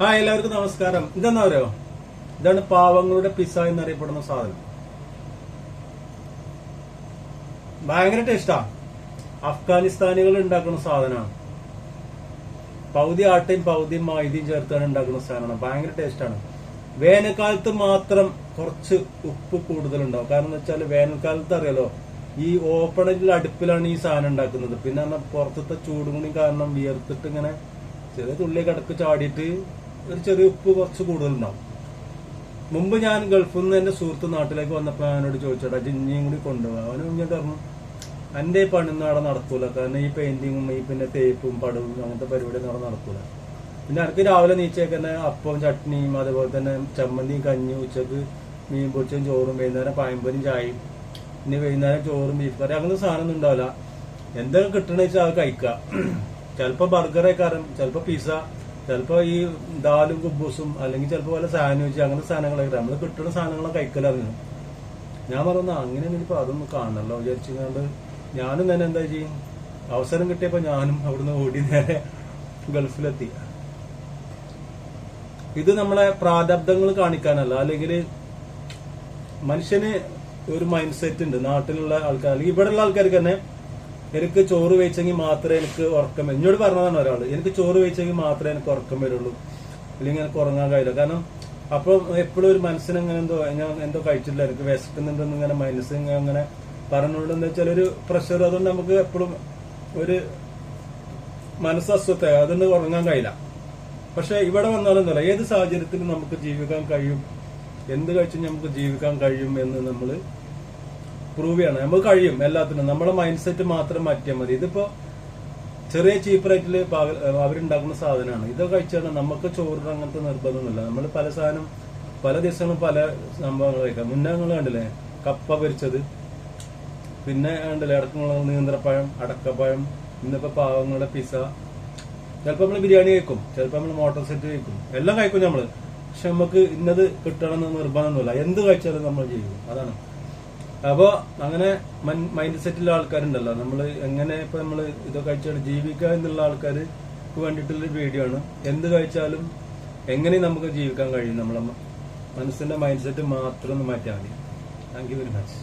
Hi എല്ലാവർക്കും നമസ്കാരം. ഇതെന്നാ പറയോ ഇതാണ് പാവങ്ങളുടെ പിസ്സ എന്നറിയപ്പെടുന്ന സാധനം. ഭയങ്കര ടേസ്റ്റാ അഫ്ഗാനിസ്ഥാനികൾ ഉണ്ടാക്കുന്ന സാധനമാണ്. പൗതി ആട്ടയും പൗതി മൈദയും ചേർത്താണ് ഉണ്ടാക്കുന്ന സാധനമാണ്. ഭയങ്കര ടേസ്റ്റാണ് വേനൽക്കാലത്ത് മാത്രം കുറച്ച് ഉപ്പ് കൂടുതലുണ്ടാവും. കാരണം എന്ന് വെച്ചാൽ വേനൽക്കാലത്ത് അറിയാലോ ഈ ഓപ്പണിൽ അടുപ്പിലാണ് ഈ സാധനം ഉണ്ടാക്കുന്നത്. പിന്നെ പുറത്തത്തെ ചൂടും കൂടി കാരണം വിയർത്തിട്ട് ഇങ്ങനെ ചെറിയ തുള്ളി കിടക്ക് ചാടിയിട്ട് ഒരു ചെറിയ ഉപ്പ് കുറച്ച് കൂടുതലുണ്ടാവും. മുമ്പ് ഞാൻ ഗൾഫിൽ നിന്ന് എന്റെ സുഹൃത്ത് നാട്ടിലേക്ക് വന്നപ്പോ അവനോട് ചോദിച്ചോടാ ജിഞ്ഞിയും കൂടി കൊണ്ടുപോകാം അവനും ഇങ്ങോട്ട് പറഞ്ഞു എന്റെ പണിയൊന്നും അവിടെ നടക്കൂല. കാരണം ഈ പെയിന്റിങ്ങും ഈ പിന്നെ തേപ്പും പടവും അങ്ങനത്തെ പരിപാടിയൊന്നും അവിടെ നടക്കൂല. പിന്നെ അടുത്ത് രാവിലെ നീച്ചേക്കന്നെ അപ്പം ചട്നിയും അതുപോലെ തന്നെ ചമ്മന്തിയും കഞ്ഞി ഉച്ചയ്ക്ക് മീൻ പൊടിച്ചും ചോറും വൈകുന്നേരം പായമ്പനും ചായയും പിന്നെ വൈകുന്നേരം ചോറും ബീഫ് കറി അങ്ങനത്തെ സാധനം ഒന്നും ഉണ്ടാവില്ല. എന്തൊക്കെ കിട്ടണമെന്ന് വെച്ചാൽ അത് കഴിക്കുക ചിലപ്പോ ബർഗറേക്കാരം ചിലപ്പോ പിസ്സ ചിലപ്പോ ഈ ദാലും കുബൂസും അല്ലെങ്കിൽ ചിലപ്പോ വല്ല സാൻഡ്വിച്ച് അങ്ങനത്തെ സാധനങ്ങളൊക്കെ നമ്മൾ കിട്ടുന്ന സാധനങ്ങളൊക്കെ കഴിക്കലായിരുന്നു. ഞാൻ പറഞ്ഞു അങ്ങനെ ഇനിയിപ്പോ അതൊന്നും കാണണല്ലോ വിചാരിച്ചുകൊണ്ട് ഞാനും തന്നെ എന്താ ചെയ്യും? അവസരം കിട്ടിയപ്പോ ഞാനും അവിടുന്ന് ഓടി നേരെ ഗൾഫിലെത്തി. ഇത് നമ്മളെ പ്രാരബ്ധങ്ങൾ കാണിക്കാനല്ല. അല്ലെങ്കിൽ മനുഷ്യന് ഒരു മൈൻഡ് സെറ്റ് ഉണ്ട്. നാട്ടിലുള്ള ആൾക്കാർ അല്ലെങ്കിൽ ഇവിടെയുള്ള ആൾക്കാർക്ക് തന്നെ എനിക്ക് ചോറ് വെച്ചെങ്കിൽ മാത്രമേ എനിക്ക് ഉറക്കം. എന്നോട് പറഞ്ഞതാണ് ഒരാൾ എനിക്ക് ചോറ് വെച്ചെങ്കിൽ മാത്രമേ എനിക്ക് ഉറക്കം വരുള്ളൂ. അല്ലെങ്കിൽ എനിക്ക് ഉറങ്ങാൻ കഴിയില്ല. കാരണം അപ്പം എപ്പോഴും ഒരു മനസ്സിന് ഇങ്ങനെ എന്തോ ഞാൻ എന്തോ കഴിച്ചിട്ടില്ല എനിക്ക് വിശക്കുന്നുണ്ടെന്ന് ഇങ്ങനെ മനസ്സ് അങ്ങനെ പറഞ്ഞുകൊണ്ട് എന്താ വെച്ചാൽ ഒരു പ്രഷർ അതുകൊണ്ട് നമുക്ക് എപ്പോഴും ഒരു മനസ്സ് അസ്വസ്ഥ അതുകൊണ്ട് ഉറങ്ങാൻ കഴിയില്ല. പക്ഷെ ഇവിടെ വന്നാലും എന്താ ഏത് സാഹചര്യത്തിലും നമുക്ക് ജീവിക്കാൻ കഴിയും. എന്ത് കഴിച്ചും നമുക്ക് ജീവിക്കാൻ കഴിയും എന്ന് നമ്മൾ പ്രൂവ് ചെയ്യണം. നമുക്ക് കഴിയും എല്ലാത്തിനും. നമ്മുടെ മൈൻഡ് സെറ്റ് മാത്രം മാറ്റിയാൽ മതി. ഇതിപ്പോ ചെറിയ ചീപ്പ് റേറ്റിൽ അവരുണ്ടാക്കുന്ന സാധനമാണ്. ഇതൊക്കെ കഴിച്ചാൽ നമുക്ക് ചോറിന് അങ്ങനത്തെ നിർബന്ധമൊന്നുമില്ല. നമ്മൾ പല സാധനം പല ദിവസങ്ങളും പല സംഭവങ്ങൾ കഴിക്കാം. മുന്നേ നിങ്ങൾ കണ്ടില്ലേ? കപ്പ പൊരിച്ചത്. പിന്നെ കണ്ടില്ലേ? അടക്കമുള്ള നീന്തപ്പഴം അടക്കപ്പഴം ഇന്നിപ്പോ പാവങ്ങളുടെ പിസ ചിലപ്പോ നമ്മൾ ബിരിയാണി കഴിക്കും. ചിലപ്പോ നമ്മൾ മോട്ടോർ സെറ്റ് കഴിക്കും. എല്ലാം കഴിക്കും നമ്മൾ പക്ഷെ നമുക്ക് ഇന്നത് കിട്ടണം എന്ന് നിർബന്ധമൊന്നുമില്ല. എന്ത് കഴിച്ചാലും നമ്മൾ ചെയ്യും. അതാണ്. അപ്പോ അങ്ങനെ മൈൻഡ് സെറ്റിലുള്ള ആൾക്കാരുണ്ടല്ലോ. നമ്മൾ എങ്ങനെ ഇപ്പൊ നമ്മൾ ഇതൊക്കെ കഴിച്ചാൽ ജീവിക്കുക എന്നുള്ള ആൾക്കാർക്ക് വേണ്ടിയിട്ടുള്ള വീഡിയോ ആണ് എന്ത് കഴിച്ചാലും എങ്ങനെ നമുക്ക് ജീവിക്കാൻ കഴിയും. നമ്മളെ മനസ്സിന്റെ മൈൻഡ് സെറ്റ് മാത്രം ഒന്ന് മാറ്റിയാൽ മതി. Thank you very much